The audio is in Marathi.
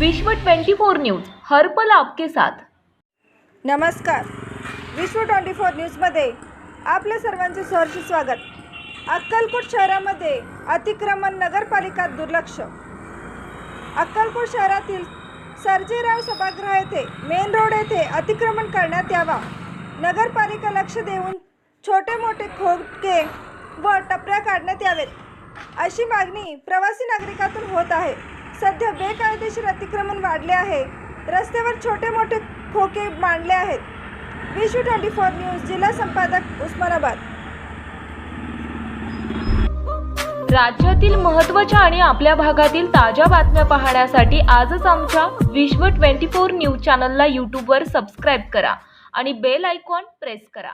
विश्व 24 न्यूज हर पल आपके साथ. नमस्कार. विश्व ट्वेंटी फोर न्यूजमध्ये आपल्या सर्वांचे सहर्ष स्वागत. अक्कलकोट शहरामध्ये अतिक्रमण नगरपालिका दुर्लक्ष. अक्कलकोट शहरातील सर्जेराव सभागृह येथे मेन रोड येथे अतिक्रमण करण्यात यावा. नगरपालिका लक्ष देऊन छोटे मोठे खोके व टपऱ्या काढण्यात यावेत. अशी मागणी प्रवासी नागरिकातून होत आहे. सध्या बेकायदेशीर अतिक्रमण वाढले आहे. रस्त्यावर छोटे मोठे खोके मांडले आहेत. विश्व ट्वेंटी फोर न्यूज जिल्हा संपादक उस्मानाबाद. राज्यातील महत्त्वाच्या आणि आपल्या भागातील ताज्या बातम्या पाहण्यासाठी आजच आमच्या विश्व 24 न्यूज चॅनलला यूट्यूबवर सबस्क्राईब करा आणि बेल आयकॉन प्रेस करा.